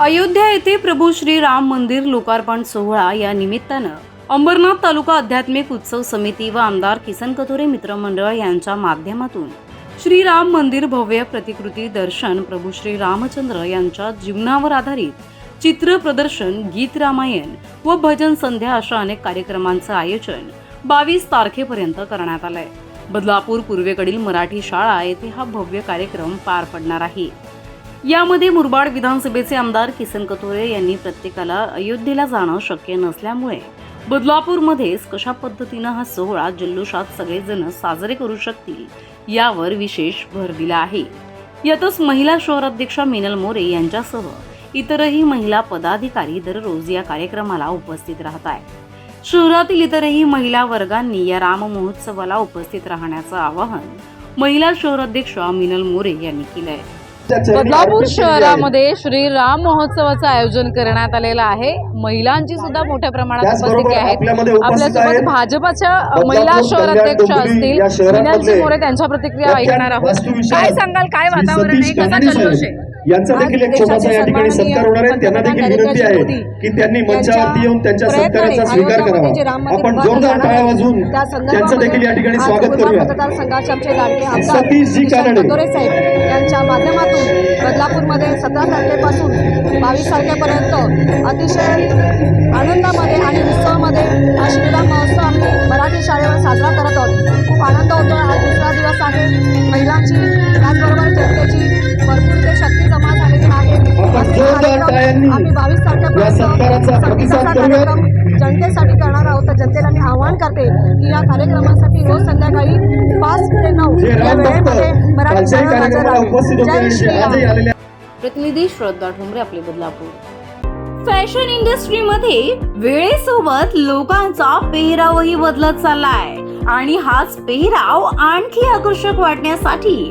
अयोध्या येथे प्रभू श्री राम मंदिर लोकार्पण सोहळा या निमित्तानं अंबरनाथ तालुका आध्यात्मिक उत्सव समिती व आमदार किसन कथोरे मित्रमंडळ यांच्या माध्यमातून श्रीराम मंदिर भव्य प्रतिकृती दर्शन प्रभू श्री रामचंद्र यांच्या जीवनावर आधारित चित्र प्रदर्शन गीत रामायण व भजन संध्या अशा अनेक कार्यक्रमांचं आयोजन बावीस तारखेपर्यंत करण्यात आलंय. बदलापूर पूर्वेकडील मराठी शाळा येथे हा भव्य कार्यक्रम पार पडणार आहे. यामध्ये मुरबाड विधानसभेचे आमदार किसन कथोरे यांनी प्रत्येकाला अयोध्येला जाणं शक्य नसल्यामुळे बदलापूरमध्येच कशा पद्धतीनं हा सोहळा जल्लोषात सगळेजण साजरे करू शकतील यावर विशेष भर दिला आहे. यातच महिला शहराध्यक्षा मिनल मोरे यांच्यासह इतरही महिला पदाधिकारी दररोज या कार्यक्रमाला उपस्थित राहत आहेत. शहरातील इतरही महिला वर्गांनी या राम महोत्सवाला उपस्थित राहण्याचं आवाहन महिला शहराध्यक्षा मिनल मोरे यांनी केलं आहे बदलापूर शहरामध्ये श्री राम महोत्सवाचं आयोजन करण्यात आलेलं आहे. महिलांची सुद्धा मोठ्या प्रमाणात उपस्थिती आहे. आपल्यासोबत भाजपाच्या महिला शहर अध्यक्ष असतील मीनाक्षी मोरे त्यांच्या प्रतिक्रिया ऐकणार आहोत. काय सांगाल? काय वातावरण आहे? कसा जल्लोष साहेब आहे? यांचा देखील एक छोटासा या ठिकाणी सत्कार होणार आहे त्यांना देखील विनंती आहे की त्यांनी मंचावरती येऊन त्यांच्या सत्काराचा स्वीकार करावा. आपण जोरदार टाळ्या वाजवून त्यांचं देखील या ठिकाणी स्वागत करूया. सतीशजी कानडे. यांच्या माध्यमातून बदलापूरमध्ये सतरा तारखेपासून बावीस तारखेपर्यंत अतिशय आनंदामध्ये आणि उत्सवामध्ये हा श्रीराम महोत्सव आम्ही मराठी शाळेवर साजरा करत आहोत. खूप आनंद होतो हा दुसरा दिवस आहे. महिलांची आम्ही बावीस तारखेपर्यंत जनतेसाठी करणार आहोत. तर जनतेला मी आवाहन करते की या कार्यक्रमासाठी रोज संध्याकाळी पाच ते नऊ या वेळेमध्ये मराठी हजर प्रतिनिधी श्रद्धा ठोंबरे आपले बदलापूर. फॅशन इंडस्ट्रीमध्ये वेळेसोबत लोकांचा पेहरावही बदलत चाललाय. आणि हाच पेहराव आणखी आकर्षक वाटण्यासाठी